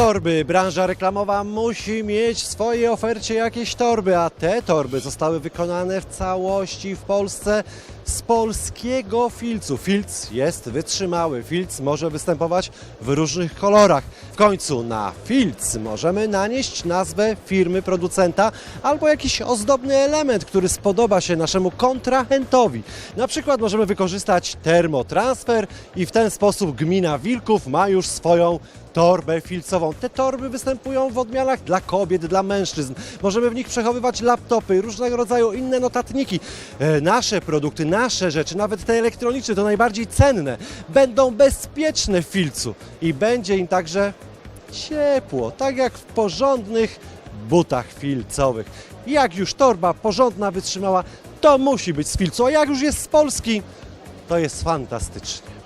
torby. Branża reklamowa musi mieć w swojej ofercie jakieś torby, a te torby zostały wykonane w całości w Polsce z polskiego filcu. Filc jest wytrzymały, filc może występować w różnych kolorach. W końcu na filc możemy nanieść nazwę firmy producenta albo jakiś ozdobny element, który spodoba się naszemu kontrahentowi. Na przykład możemy wykorzystać termotransfer i w ten sposób gmina Wilków ma już swoją torbę filcową. Te torby występują w odmianach dla kobiet, dla mężczyzn. Możemy w nich przechowywać laptopy, różnego rodzaju inne notatniki. E, Nasze produkty, nasze rzeczy, nawet te elektroniczne, to najbardziej cenne, będą bezpieczne w filcu i będzie im także ciepło, tak jak w porządnych butach filcowych. Jak już torba porządna wytrzymała, to musi być z filcu, a jak już jest z Polski, to jest fantastycznie.